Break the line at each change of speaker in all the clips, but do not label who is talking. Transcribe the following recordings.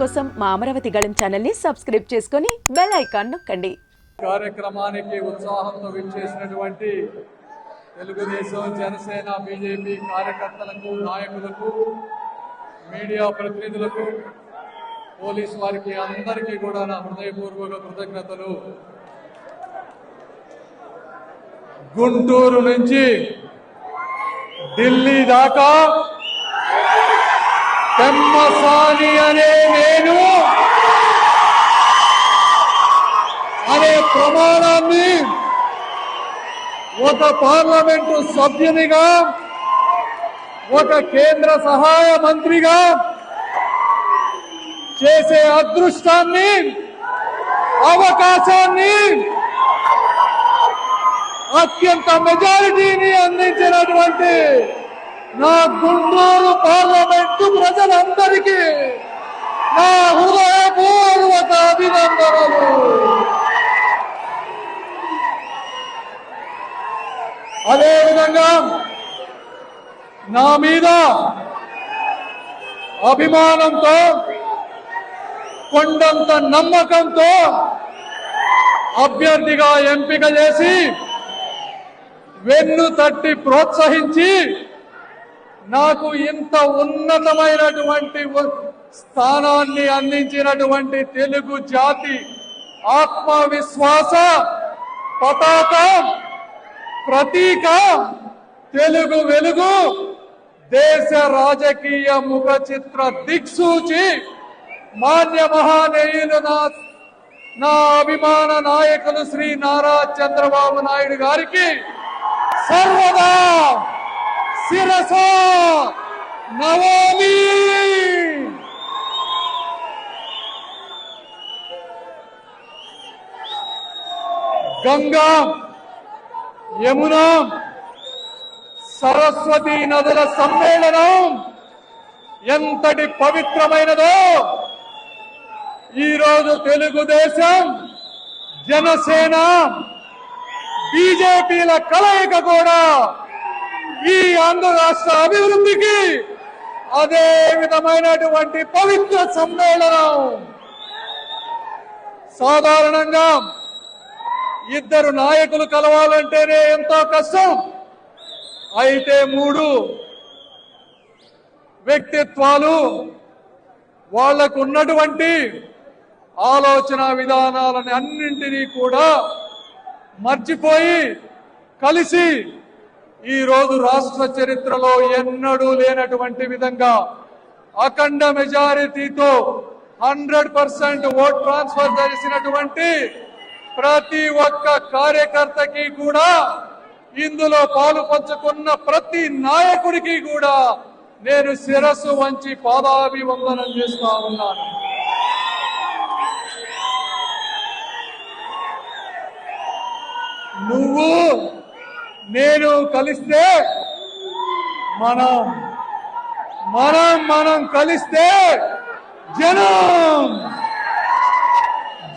కోసం మా అమరావతి గళం ఛానల్ని సబ్స్క్రైబ్ చేసుకొని బెల్ ఐకాన్ నొక్కండి.
కార్యక్రమానికి ఉత్సాహంతో విచ్చేసినటువంటి తెలుగుదేశం జనసేన బీజేపీ కార్యకర్తలకు నాయకులకు మీడియా ప్రతినిధులకు పోలీస్ వారికి అందరికీ కూడా నా హృదయపూర్వక కృతజ్ఞతలు. గుంటూరు నుంచి ఢిల్లీ దాకా పెమ్మసాని అనే నేను. అనే ప్రమాణాన్ని ఒక పార్లమెంటు సభ్యునిగా ఒక కేంద్ర సహాయ మంత్రిగా చేసే అదృష్టాన్ని అవకాశాన్ని అత్యంత మెజారిటీని అందించినటువంటి నా గుంటూరు పార్లమెంటు ప్రజలందరికీ నా హృదయపూర్వక అభినందనలు. అదేవిధంగా నా మీద అభిమానంతో కొండంత నమ్మకంతో అభ్యర్థిగా ఎంపిక చేసి వెన్ను తట్టి ప్రోత్సహించి నాకు ఇంత ఉన్నతమైనటువంటి స్థానాన్ని అందించినటువంటి తెలుగు జాతి ఆత్మవిశ్వాస పతాక ప్రతీక తెలుగు వెలుగు దేశ రాజకీయ ముఖ చిత్ర దిక్సూచి మాన్య మహానేయులు నా నా అభిమాన నాయకులు శ్రీ నారా చంద్రబాబు నాయుడు గారికి సర్వదా శిరస నవమి గంగా యమున సరస్వతి నదుల సమ్మేళనం ఎంతటి పవిత్రమైనదో ఈరోజు తెలుగుదేశం జనసేన బీజేపీల కలయిక కూడా ఈ ఆంధ్ర రాష్ట్ర అభివృద్ధికి అదే విధమైనటువంటి పవిత్ర సమ్మేళనం. సాధారణంగా ఇద్దరు నాయకులు కలవాలంటేనే ఎంతో కష్టం. అయితే మూడు వ్యక్తిత్వాలు వాళ్ళకు ఉన్నటువంటి ఆలోచన విధానాలని అన్నింటినీ కూడా మర్చిపోయి కలిసి ఈ రోజు రాష్ట్ర చరిత్రలో ఎన్నడూ లేనటువంటి విధంగా అఖండ మెజారిటీతో హండ్రెడ్ పర్సెంట్ ఓట్ ట్రాన్స్ఫర్ చేసినటువంటి ప్రతి ఒక్క కార్యకర్తకి కూడా ఇందులో పాలు పంచుకున్న ప్రతి నాయకుడికి కూడా నేను శిరస్సు వంచి పాదాభివందనం చేస్తా ఉన్నాను. నువ్వు నేను కలిస్తే మనం మనం మనం కలిస్తే జనం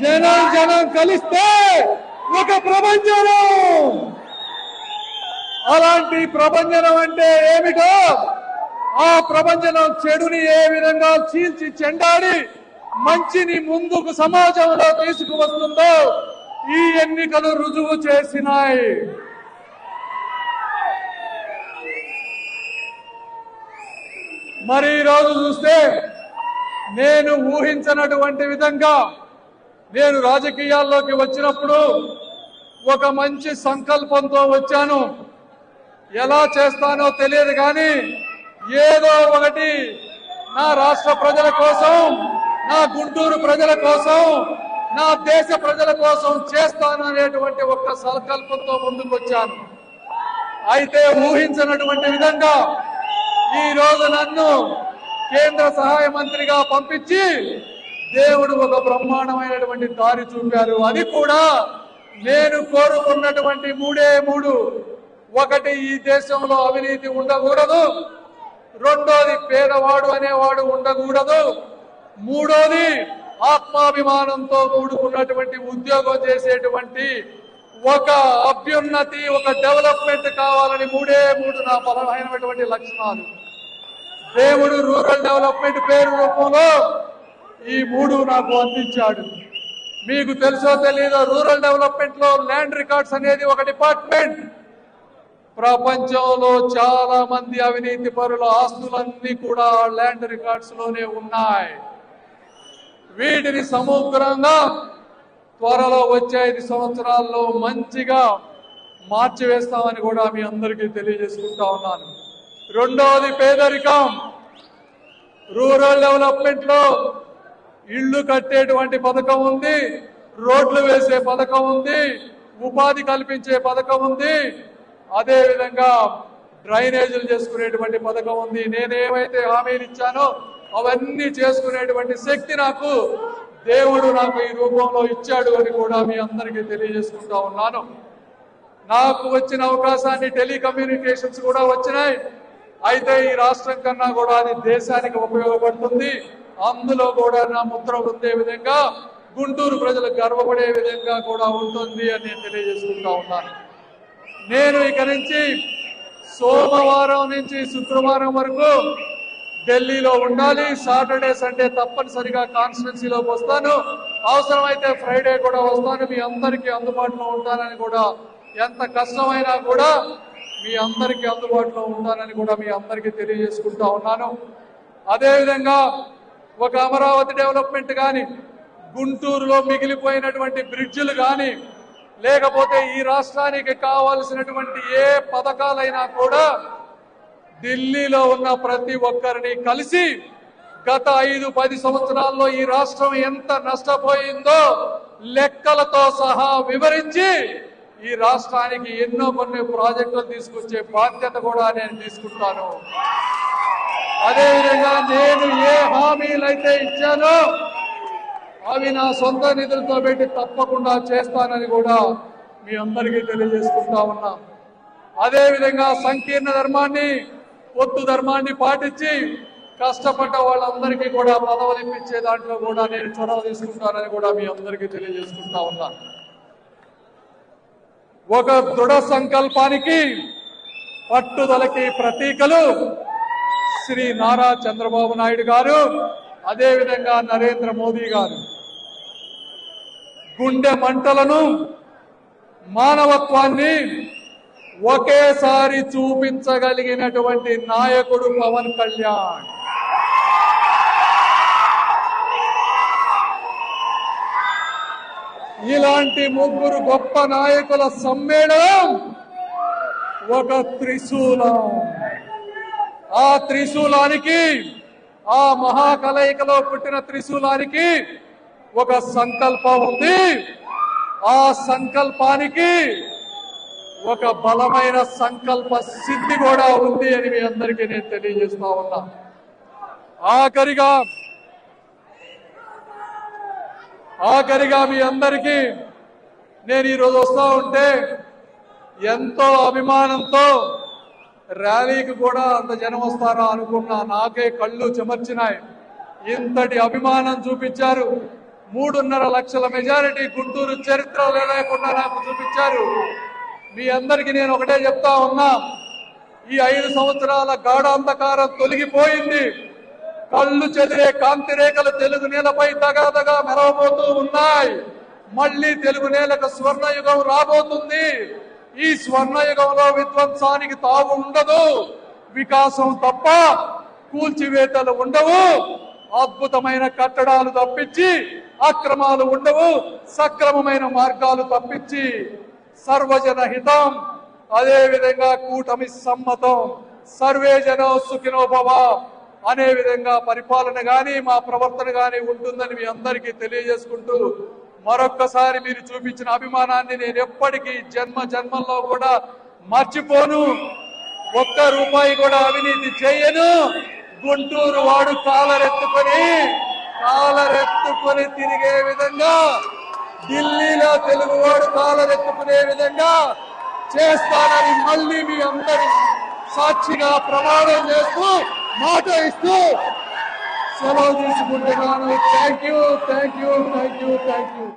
జనం జనం కలిస్తే ఒక ప్రపంచం అలాంటి ప్రపంచం అంటే ఏమిటో ఆ ప్రపంచం చెడుని ఏ విధంగా చీల్చి చెండాడి మంచిని ముందుకు సమాజంలో తీసుకువస్తుందో ఈ ఎన్నికలు రుజువు చేసినాయి. మరి ఈరోజు చూస్తే నేను ఊహించనటువంటి విధంగా నేను రాజకీయాల్లోకి వచ్చినప్పుడు ఒక మంచి సంకల్పంతో వచ్చాను. ఎలా చేస్తానో తెలియదు కానీ ఏదో ఒకటి నా రాష్ట్ర ప్రజల కోసం నా గుంటూరు ప్రజల కోసం నా దేశ ప్రజల కోసం చేస్తాను అనేటువంటి ఒక సంకల్పంతో ముందుకు వచ్చాను అయితే ఊహించినటువంటి విధంగా ఈ రోజు నన్ను కేంద్ర సహాయ మంత్రిగా పంపించి దేవుడు ఒక బ్రహ్మాండమైనటువంటి దారి చూపారు. అది కూడా నేను కోరుకున్నటువంటి మూడే మూడు. ఒకటి ఈ దేశంలో అవినీతి ఉండకూడదు. రెండోది పేదవాడు అనేవాడు ఉండకూడదు. మూడోది ఆత్మాభిమానంతో కూడుకున్నటువంటి ఉద్యోగం చేసేటువంటి ఒక అభ్యున్నతి ఒక డెవలప్మెంట్ కావాలని మూడే మూడు నా బలమైనటువంటి లక్షణాలు. దేవుడు రూరల్ డెవలప్మెంట్ పేరు రూపంలో ఈ మూడు నాకు అందించాడు. మీకు తెలుసో తెలీదో రూరల్ డెవలప్మెంట్లో ల్యాండ్ రికార్డ్స్ అనేది ఒక డిపార్ట్మెంట్ ప్రపంచంలో చాలా మంది అవినీతి పరుల ఆస్తులన్నీ కూడా ల్యాండ్ రికార్డ్స్లోనే ఉన్నాయి. వీటిని సమగ్రంగా త్వరలో వచ్చే ఐదు సంవత్సరాల్లో మంచిగా మార్చివేస్తామని కూడా మీ అందరికీ తెలియజేసుకుంటా ఉన్నాను. రెండవది పేదరికం. రూరల్ డెవలప్మెంట్లో ఇళ్ళు కట్టేటువంటి పథకం ఉంది రోడ్లు వేసే పథకం ఉంది ఉపాధి కల్పించే పథకం ఉంది అదే విధంగా డ్రైనేజీలు చేసుకునేటువంటి పథకం ఉంది. నేనేమైతే హామీలు ఇచ్చానో అవన్నీ చేసుకునేటువంటి శక్తి నాకు దేవుడు నాకు ఈ రూపంలో ఇచ్చాడు అని కూడా మీ అందరికీ తెలియజేసుకుంటా ఉన్నాను. నాకు వచ్చిన అవకాశాన్ని టెలికమ్యూనికేషన్స్ కూడా వచ్చినాయి. అయితే ఈ రాష్ట్రం కన్నా కూడా అది దేశానికి ఉపయోగపడుతుంది. అందులో కూడా నా ముద్ర ఉండే విధంగా గుంటూరు ప్రజలకు గర్వపడే విధంగా కూడా ఉంటుంది అని నేను తెలియజేసుకుంటా ఉన్నాను. నేను ఇక నుంచి సోమవారం నుంచి శుక్రవారం వరకు ఢిల్లీలో ఉండాలి సాటర్డే సండే తప్పనిసరిగా కాన్స్టిట్యున్సీలోకి వస్తాను. అవసరమైతే ఫ్రైడే కూడా వస్తాను. మీ అందరికీ అందుబాటులో ఉంటానని కూడా ఎంత కష్టమైనా కూడా మీ అందరికీ అందుబాటులో ఉంటానని కూడా మీ అందరికీ తెలియజేసుకుంటా ఉన్నాను. అదేవిధంగా ఒక అమరావతి డెవలప్మెంట్ కానీ గుంటూరులో మిగిలిపోయినటువంటి బ్రిడ్జిలు కానీ లేకపోతే ఈ రాష్ట్రానికి కావాల్సినటువంటి ఏ పథకాలైనా కూడా ఢిల్లీలో ఉన్న ప్రతి ఒక్కరిని కలిసి గత ఐదు పది సంవత్సరాల్లో ఈ రాష్ట్రం ఎంత నష్టపోయిందో లెక్కలతో సహా వివరించి ఈ రాష్ట్రానికి ఎన్నో కొన్ని ప్రాజెక్టులు తీసుకొచ్చే బాధ్యత కూడా నేను తీసుకుంటాను. అదేవిధంగా నేను ఏ హామీలైతే ఇచ్చానో అవి నా సొంత నిధులతో పెట్టి తప్పకుండా చేస్తానని కూడా మీ అందరికీ తెలియజేసుకుంటా ఉన్నా. అదేవిధంగా సంకీర్ణ ధర్మాన్ని పొత్తు ధర్మాన్ని పాటించి కష్టపడ్డ వాళ్ళందరికీ కూడా పదవులు ఇప్పించే దాంట్లో కూడా నేను చొరవ తీసుకుంటానని కూడా మీ అందరికీ తెలియజేసుకుంటా ఉన్నా. ఒక దృఢ సంకల్పానికి పట్టుదలకి ప్రతీకలు శ్రీ నారా చంద్రబాబు నాయుడు గారు అదేవిధంగా నరేంద్ర మోదీ గారు. గుండె మంటలను మానవత్వాన్ని ఒకేసారి చూపించగలిగినటువంటి నాయకుడు పవన్ కళ్యాణ్. ఇలాంటి ముగ్గురు గొప్ప నాయకుల సమ్మేళనం ఒక త్రిశూలం. ఆ త్రిశూలానికి ఆ మహాకలయికలో పుట్టిన త్రిశూలానికి ఒక సంకల్పం ఉంది. ఆ సంకల్పానికి ఒక బలమైన సంకల్ప సిద్ధి కూడా ఉంది అని మీ అందరికీ నేను తెలియజేస్తా ఉన్నా. ఆఖరిగా ఆఖరిగా మీ అందరికీ నేను ఈరోజు వస్తూ ఉంటే ఎంతో అభిమానంతో ర్యాలీకి కూడా అంత జనం వస్తారా అనుకున్నా నాకే కళ్ళు చెమర్చినాయి. ఇంతటి అభిమానం చూపించారు. మూడున్నర లక్షల మెజారిటీ గుంటూరు చరిత్రలో లేకుండా నాకు చూపించారు. మీ అందరికీ నేను ఒకటే చెప్తా ఉన్నా. ఈ ఐదు సంవత్సరాల గాఢాంధకారం తొలగిపోయింది. కళ్ళు చెదిరే కాంతి రేఖలు తెలుగు నేలపై దగాదగా మెరవబోతూ ఉన్నాయి. మళ్ళీ తెలుగు నేలకు స్వర్ణయుగం రాబోతుంది. ఈ స్వర్ణయుగంలో విధ్వంసానికి తావు ఉండదు. వికాసం తప్ప కూల్చివేతలు ఉండవు. అద్భుతమైన కట్టడాలు తప్పించి అక్రమాలు ఉండవు. సక్రమమైన మార్గాలు తప్పించి సర్వజన హితం అదే విధంగా కూటమి సమ్మతం సర్వే జన సుఖినోభవ అనే విధంగా పరిపాలన గాని మా ప్రవర్తన గాని ఉంటుందని మీ అందరికీ తెలియజేసుకుంటూ మరొక్కసారి మీరు చూపించిన అభిమానాన్ని నేను ఎప్పటికీ జన్మ జన్మల్లో కూడా మర్చిపోను. ఒక్క రూపాయి కూడా అవినీతి చేయను. గుంటూరు వాడు కాలరెత్తుకొని కాలరెత్తుకొని తిరిగే విధంగా ఢిల్లీ తెలుగువాడు కాలరెత్తుకునే విధంగా చేస్తానని మళ్ళీ మీ అందరి సాక్షిగా ప్రమాణం చేస్తూ మాట ఇస్తూ సెలవు తీసుకుంటున్నాను. Thank you thank you thank you thank you